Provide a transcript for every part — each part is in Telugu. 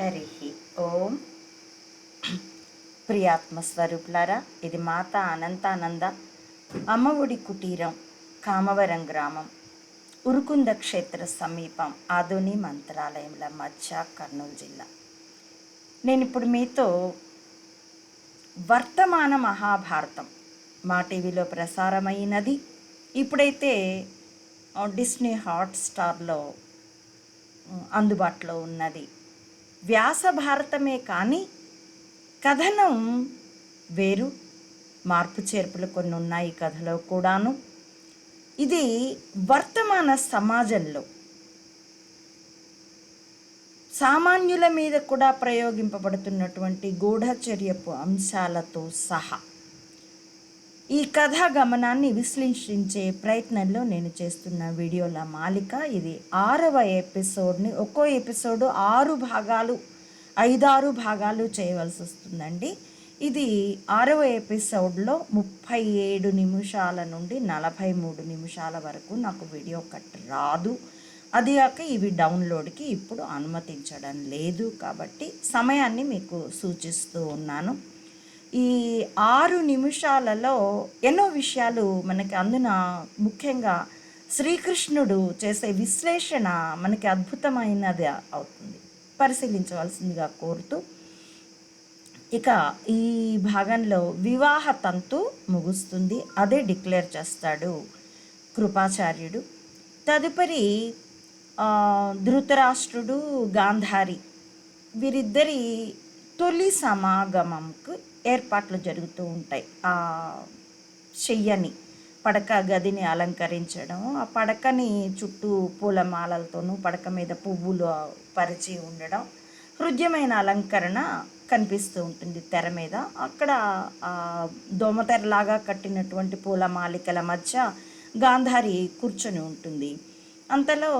హరి ఓం. ప్రియాత్మస్వరూపులారా ఇది మాత అనంతానంద అమ్మఒడి కుటీరం కామవరం గ్రామం. ఉరుకుంద క్షేత్ర సమీపం ఆధుని మంత్రాలయంల మధ్య కర్నూలు జిల్లా. నేను ఇప్పుడు మీతో వర్తమాన మహాభారతం మా టీవీలో ప్రసారమైనది. ఇప్పుడైతే డిస్నీ హాట్ స్టార్లో అందుబాటులో ఉన్నది. వ్యాస భారతమే కానీ కథనం వేరు. మార్పు చేర్పులు కొన్ని ఉన్నాయి కథలో కూడాను. ఇది వర్తమాన సమాజంలో సామాన్యుల మీద కూడా ప్రయోగింపబడుతున్నటువంటి గూఢచర్యపు అంశాలతో సహా ఈ కథా గమనాన్ని విశ్లేషించే ప్రయత్నంలో నేను చేస్తున్న వీడియోల మాలిక ఇది ఆరవ ఎపిసోడ్ని ఒక్కో ఎపిసోడ్ ఆరు భాగాలు ఐదారు భాగాలు చేయవలసి వస్తుందండి. ఇది ఆరవ ఎపిసోడ్లో ముప్పై ఏడు నిమిషాల నుండి నలభై మూడు నిమిషాల వరకు నాకు వీడియో కట్ రాదు. అది కాక ఇవి డౌన్లోడ్కి ఇప్పుడు అనుమతించడం లేదు కాబట్టి సమయాన్ని మీకు సూచిస్తూ ఉన్నాను. ఈ ఆరు నిమిషాలలో ఎన్నో విషయాలు మనకి అందున ముఖ్యంగా శ్రీకృష్ణుడు చేసే విశ్లేషణ మనకి అద్భుతమైనది అవుతుంది. పరిశీలించవలసిందిగా కోరుతూ ఇక ఈ భాగంలో వివాహ తంతు ముగుస్తుంది. అదే డిక్లేర్ చేస్తాడు కృపాచార్యుడు. తదుపరి ధృతరాష్ట్రుడు గాంధారి. వీరిద్దరి తొలి సమాగమంకు ఏర్పాట్లు జరుగుతూ ఉంటాయి. ఆ చెయ్యని పడక గదిని అలంకరించడం ఆ పడకని చుట్టూ పూలమాలలతోనూ పడక మీద పువ్వులు పరిచి ఉండడం హృద్యమైన అలంకరణ కనిపిస్తూ ఉంటుంది తెర మీద. అక్కడ దోమతెరలాగా కట్టినటువంటి పూల మాలికల మధ్య గాంధారి కూర్చొని ఉంటుంది. అంతలో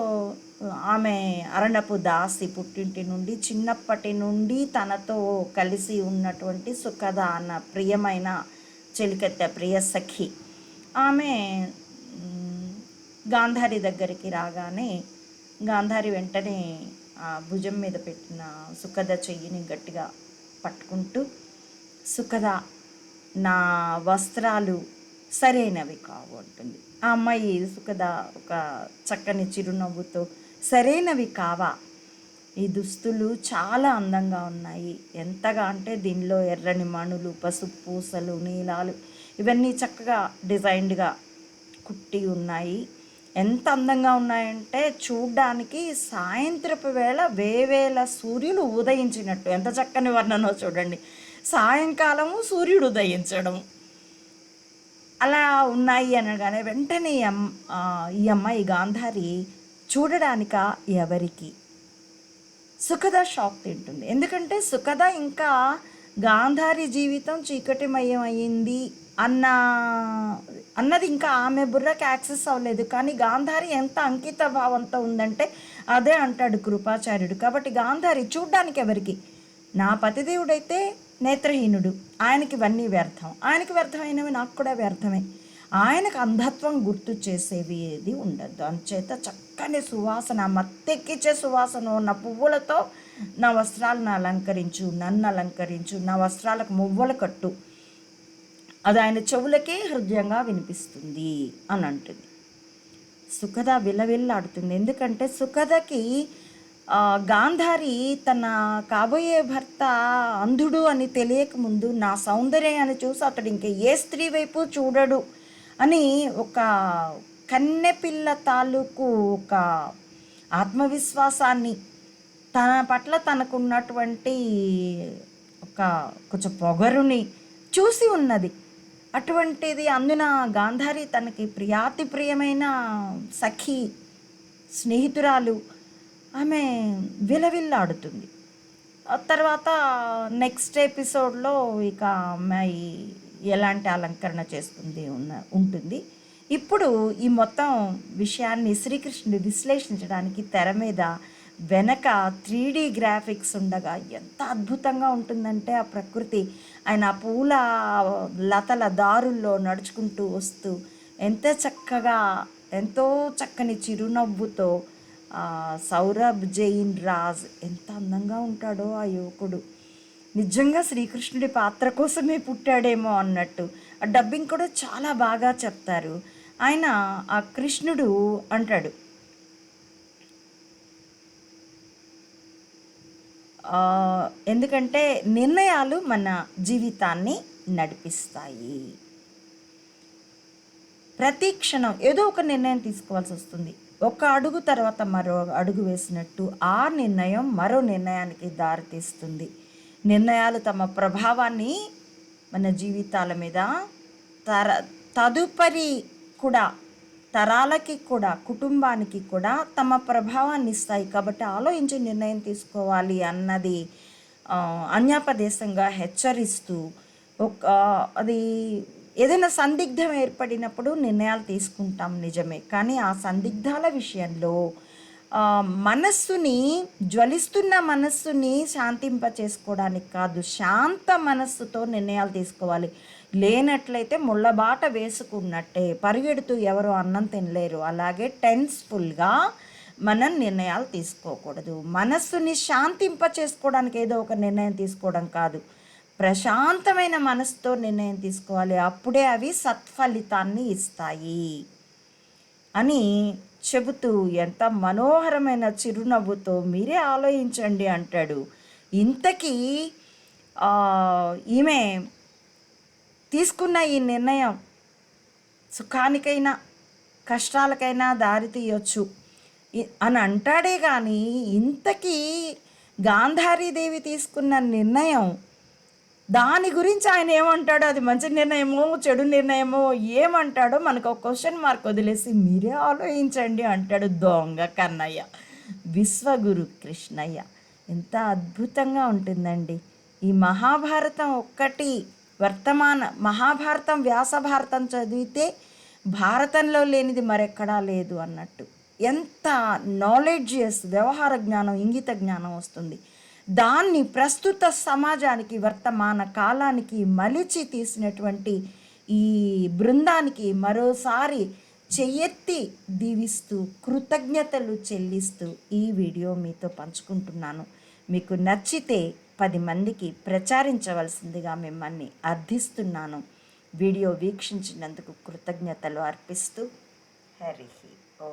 ఆమె అరణపు దాసి పుట్టింటి నుండి చిన్నప్పటి నుండి తనతో కలిసి ఉన్నటువంటి సుఖద అన్న ప్రియమైన చెలికత్తె ప్రియ సఖి. ఆమె గాంధారి దగ్గరికి రాగానే గాంధారి వెంటనే ఆ భుజం మీద పెట్టిన సుఖద చెయ్యిని గట్టిగా పట్టుకుంటూ సుఖద నా వస్త్రాలు సరైనవి కావు అంటుంది. ఆ అమ్మాయి సుఖద ఒక చక్కని చిరునవ్వుతో సరైనవి కావా? ఈ దుస్తులు చాలా అందంగా ఉన్నాయి. ఎంతగా అంటే దీనిలో ఎర్రని మణులు పసుపు పూసలు నీలాలు ఇవన్నీ చక్కగా డిజైన్డ్గా కుట్టి ఉన్నాయి. ఎంత అందంగా ఉన్నాయంటే చూడ్డానికి సాయంత్రపు వేళ వేవేల సూర్యులు ఉదయించినట్టు. ఎంత చక్కని వర్ణనో చూడండి. సాయంకాలము సూర్యుడు ఉదయించడం. అలా ఉన్నాయి అనగానే వెంటనే ఈ ఈ అమ్మాయి గాంధారి చూడడానిక ఎవరికి? సుఖద షాక్ తింటుంది. ఎందుకంటే సుఖద ఇంకా గాంధారి జీవితం చీకటిమయం అన్న అన్నది ఇంకా ఆమె బుర్రకి యాక్సెస్ అవ్వలేదు. కానీ గాంధారి ఎంత అంకిత భావంతో ఉందంటే అదే అంటాడు కృపాచార్యుడు. కాబట్టి గాంధారి చూడ్డానికి ఎవరికి? నా పతిదేవుడైతే నేత్రహీనుడు. ఆయనకి ఇవన్నీ వ్యర్థం. ఆయనకి వ్యర్థమైనవి నాకు కూడా వ్యర్థమే. ఆయనకు అంధత్వం గుర్తు చేసేవి ఏది ఉండద్దు అంచేత చక్కని సువాసన మత్తెక్కిచ్చే సువాసన ఉన్న పువ్వులతో నా వస్త్రాలను అలంకరించు నన్ను అలంకరించు నా వస్త్రాలకు మువ్వలు కట్టు. అది ఆయన చెవులకే హృదయంగా వినిపిస్తుంది అని అంటుంది. సుఖద విలవిల్లాడుతుంది. ఎందుకంటే సుఖదకి గాంధారి తన కాబోయే భర్త అంధుడు అని తెలియకముందు నా సౌందర్యాన్ని చూసి అతడు ఇంకా ఏ స్త్రీ వైపు చూడడు. అని ఒక కన్నెపిల్ల తాలూకు ఒక ఆత్మవిశ్వాసాన్ని తన పట్ల తనకున్నటువంటి ఒక కొంచెం పొగరుని చూసి ఉన్నది. అటువంటిది అందున గాంధారి తనకి ప్రియాతి ప్రియమైన సఖి స్నేహితురాలు ఆమె విలవిల్లాడుతుంది. తర్వాత నెక్స్ట్ ఎపిసోడ్లో ఇక అమ్మాయి ఎలాంటి అలంకరణ చేస్తుంది ఉన్న ఉంటుంది. ఇప్పుడు ఈ మొత్తం విషయాన్ని శ్రీకృష్ణుడు విశ్లేషించడానికి తెర మీద వెనక త్రీ డీ గ్రాఫిక్స్ ఉండగా ఎంత అద్భుతంగా ఉంటుందంటే ఆ ప్రకృతి. ఆయన ఆ పూల లతల దారుల్లో నడుచుకుంటూ వస్తూ ఎంత చక్కగా ఎంతో చక్కని చిరునవ్వుతో సౌరభ్ జైన్ రాజ్ ఎంత అందంగా ఉంటాడో ఆ యువకుడు. నిజంగా శ్రీకృష్ణుడి పాత్ర కోసమే పుట్టాడేమో అన్నట్టు. ఆ డబ్బింగ్ కూడా చాలా బాగా చెప్తారు. ఆయన ఆ కృష్ణుడు అంటాడు. ఎందుకంటే నిర్ణయాలు మన జీవితాన్ని నడిపిస్తాయి. ప్రతి క్షణం ఏదో ఒక నిర్ణయం తీసుకోవాల్సి వస్తుంది. ఒక అడుగు తర్వాత మరో అడుగు వేసినట్టు ఆ నిర్ణయం మరో నిర్ణయానికి దారితీస్తుంది. నిర్ణయాలు తమ ప్రభావాన్ని మన జీవితాల మీద తర తదుపరి కూడా తరాలకి కూడా కుటుంబానికి కూడా తమ ప్రభావాన్ని ఇస్తాయి. కాబట్టి ఆలోచించి నిర్ణయం తీసుకోవాలి అన్నది అన్యాపదేశంగా హెచ్చరిస్తూ ఒక అది ఏదైనా సందిగ్ధం ఏర్పడినప్పుడు నిర్ణయాలు తీసుకుంటాం నిజమే. కానీ ఆ సందిగ్ధాల విషయంలో మనస్సుని జ్వలిస్తున్న మనస్సుని శాంతింప చేసుకోవడానికి కాదు శాంత మనస్సుతో నిర్ణయాలు తీసుకోవాలి. లేనట్లయితే ముళ్ళబాట వేసుకున్నట్టే పరిగెడుతూ ఎవరు అన్నం తినలేరు. అలాగే టెన్స్ఫుల్గా మనం నిర్ణయాలు తీసుకోకూడదు. మనస్సుని శాంతింప చేసుకోవడానికి ఏదో ఒక నిర్ణయం తీసుకోవడం కాదు. ప్రశాంతమైన మనసుతో నిర్ణయం తీసుకోవాలి. అప్పుడే అవి సత్ఫలితాన్ని ఇస్తాయి అని చెబుతూ ఎంత మనోహరమైన చిరునవ్వుతో మీరే ఆలోచించండి అంటాడు. ఇంతకీ ఈమె తీసుకున్న ఈ నిర్ణయం సుఖానికైనా కష్టాలకైనా దారి తీయొచ్చు అని అంటాడే కానీ ఇంతకీ గాంధారీదేవి తీసుకున్న నిర్ణయం దాని గురించి ఆయన ఏమంటాడో అది మంచి నిర్ణయమో చెడు నిర్ణయమో ఏమంటాడో మనకు ఒక క్వశ్చన్ మార్క్ వదిలేసి మీరే ఆలోచించండి అంటాడు దొంగ కన్నయ్య. విశ్వగురు కృష్ణయ్య. ఎంత అద్భుతంగా ఉంటుందండి. ఈ మహాభారతం ఒక్కటి వర్తమాన మహాభారతం వ్యాస భారతం చదివితే భారతంలో లేనిది మరెక్కడా లేదు అన్నట్టు. ఎంత నాలెడ్జియస్ వ్యవహార జ్ఞానం ఇంగిత జ్ఞానం వస్తుంది. దాన్ని ప్రస్తుత సమాజానికి వర్తమాన కాలానికి మలిచి తీసినటువంటి ఈ బృందానికి మరోసారి చెయ్యెత్తి దీవిస్తూ కృతజ్ఞతలు చెల్లిస్తూ ఈ వీడియో మీతో పంచుకుంటున్నాను. మీకు నచ్చితే పది మందికి ప్రచారించవలసిందిగా మిమ్మల్ని అర్థిస్తున్నాను. వీడియో వీక్షించినందుకు కృతజ్ఞతలు అర్పిస్తూ హరి ఓ.